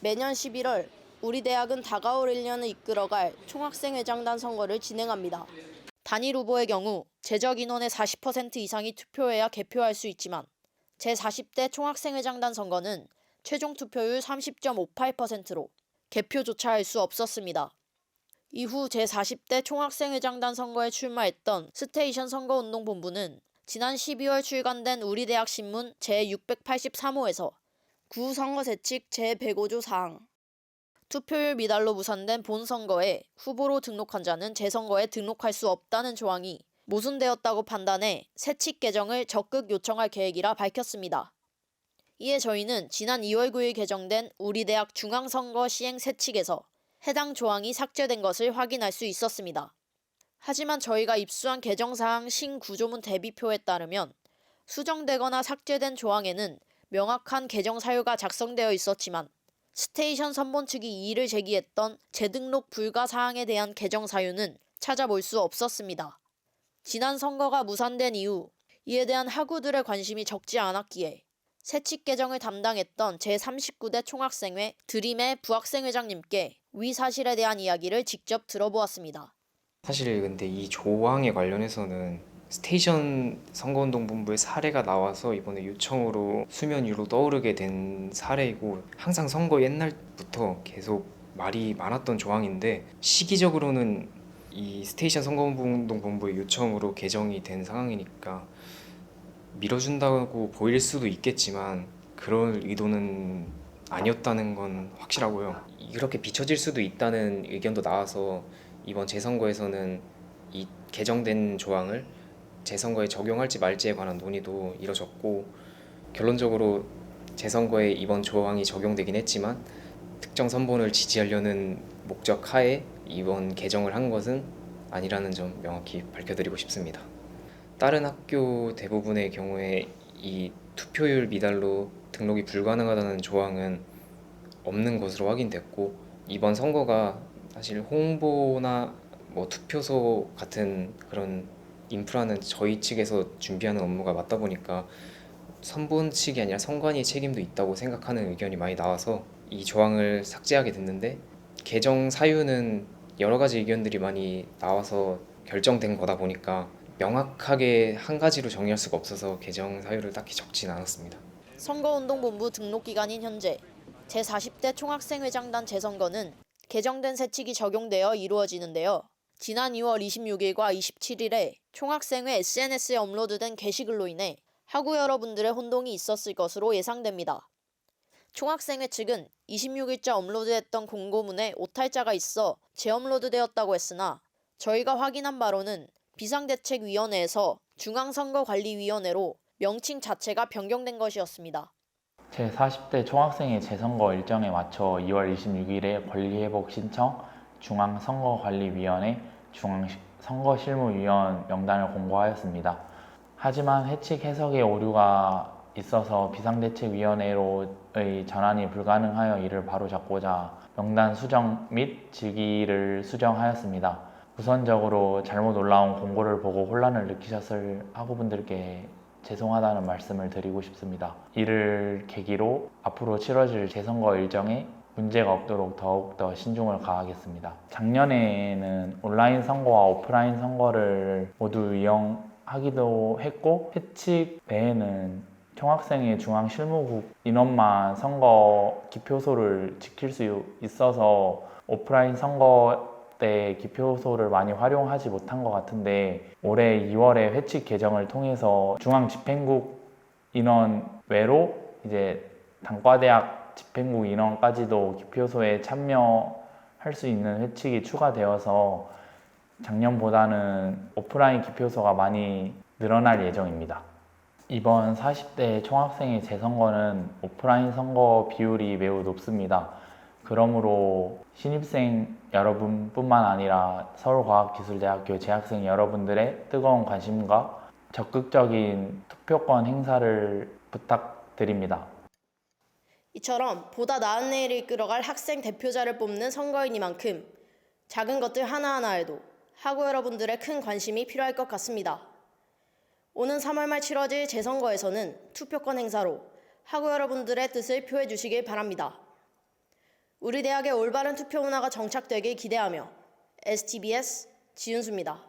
매년 11월 우리 대학은 다가올 1년을 이끌어갈 총학생회장단 선거를 진행합니다. 단일 후보의 경우 재적 인원의 40% 이상이 투표해야 개표할 수 있지만 제40대 총학생회장단 선거는 최종 투표율 30.58%로 개표조차 할 수 없었습니다. 이후 제40대 총학생회장단 선거에 출마했던 스테이션 선거운동본부는 지난 12월 출간된 우리대학 신문 제683호에서 구 선거 세칙 제105조 사항 투표율 미달로 무산된 본선거에 후보로 등록한 자는 재선거에 등록할 수 없다는 조항이 모순되었다고 판단해 세칙 개정을 적극 요청할 계획이라 밝혔습니다. 이에 저희는 지난 2월 9일 개정된 우리 대학 중앙선거 시행 세칙에서 해당 조항이 삭제된 것을 확인할 수 있었습니다. 하지만 저희가 입수한 개정사항 신구조문 대비표에 따르면 수정되거나 삭제된 조항에는 명확한 개정 사유가 작성되어 있었지만 스테이션 선본 측이 이의를 제기했던 재등록 불가 사항에 대한 개정 사유는 찾아볼 수 없었습니다. 지난 선거가 무산된 이후 이에 대한 학우들의 관심이 적지 않았기에 세칙 개정을 담당했던 제39대 총학생회 드림의 부학생회장님께 위 사실에 대한 이야기를 직접 들어보았습니다. 사실 근데 이 조항에 관련해서는 스테이션 선거운동본부의 사례가 나와서 이번에 요청으로 수면 위로 떠오르게 된 사례이고 항상 선거 옛날부터 계속 말이 많았던 조항인데 시기적으로는 이 스테이션 선거운동본부의 요청으로 개정이 된 상황이니까 밀어준다고 보일 수도 있겠지만 그럴 의도는 아니었다는 건 확실하고요. 이렇게 비춰질 수도 있다는 의견도 나와서 이번 재선거에서는 이 개정된 조항을 재선거에 적용할지 말지에 관한 논의도 이뤄졌고 결론적으로 재선거에 이번 조항이 적용되긴 했지만 특정 선본을 지지하려는 목적 하에 이번 개정을 한 것은 아니라는 점 명확히 밝혀드리고 싶습니다. 다른 학교 대부분의 경우에 이 투표율 미달로 등록이 불가능하다는 조항은 없는 것으로 확인됐고 이번 선거가 사실 홍보나 뭐 투표소 같은 그런 인프라는 저희 측에서 준비하는 업무가 맞다 보니까 선본 측이 아니라 선관위 책임도 있다고 생각하는 의견이 많이 나와서 이 조항을 삭제하게 됐는데 개정 사유는 여러 가지 의견들이 많이 나와서 결정된 거다 보니까 명확하게 한 가지로 정리할 수가 없어서 개정 사유를 딱히 적진 않았습니다. 선거운동본부 등록 기간인 현재 제40대 총학생회장단 재선거는 개정된 세칙이 적용되어 이루어지는데요. 지난 2월 26일과 27일에 총학생회 SNS에 업로드된 게시글로 인해 학우 여러분들의 혼동이 있었을 것으로 예상됩니다. 총학생회 측은 26일자 업로드했던 공고문에 오탈자가 있어 재업로드되었다고 했으나 저희가 확인한 바로는 비상대책위원회에서 중앙선거관리위원회로 명칭 자체가 변경된 것이었습니다. 제40대 총학생회 재선거 일정에 맞춰 2월 26일에 권리회복 신청 중앙선거관리위원회 중앙선거실무위원 명단을 공고하였습니다. 하지만 해칙 해석에 오류가 있어서 비상대책위원회로의 전환이 불가능하여 이를 바로잡고자 명단 수정 및 직위를 수정하였습니다. 우선적으로 잘못 올라온 공고를 보고 혼란을 느끼셨을 학우분들께 죄송하다는 말씀을 드리고 싶습니다. 이를 계기로 앞으로 치러질 재선거 일정에 문제가 없도록 더욱더 신중을 가하겠습니다. 작년에는 온라인 선거와 오프라인 선거를 모두 이용하기도 했고 회칙 외에는 총학생회 중앙 실무국 인원만 선거 기표소를 지킬 수 있어서 오프라인 선거 때 기표소를 많이 활용하지 못한 것 같은데 올해 2월에 회칙 개정을 통해서 중앙 집행국 인원 외로 이제 단과대학 집행국 인원까지도 기표소에 참여할 수 있는 회칙이 추가되어서 작년보다는 오프라인 기표소가 많이 늘어날 예정입니다. 이번 40대 총학생회 재선거는 오프라인 선거 비율이 매우 높습니다. 그러므로 신입생 여러분뿐만 아니라 서울과학기술대학교 재학생 여러분들의 뜨거운 관심과 적극적인 투표권 행사를 부탁드립니다. 이처럼 보다 나은 내일을 이끌어갈 학생 대표자를 뽑는 선거인이만큼 작은 것들 하나하나에도 학우 여러분들의 큰 관심이 필요할 것 같습니다. 오는 3월 말 치러질 재선거에서는 투표권 행사로 학우 여러분들의 뜻을 표해 주시길 바랍니다. 우리 대학의 올바른 투표 문화가 정착되길 기대하며 STBS 지윤수입니다.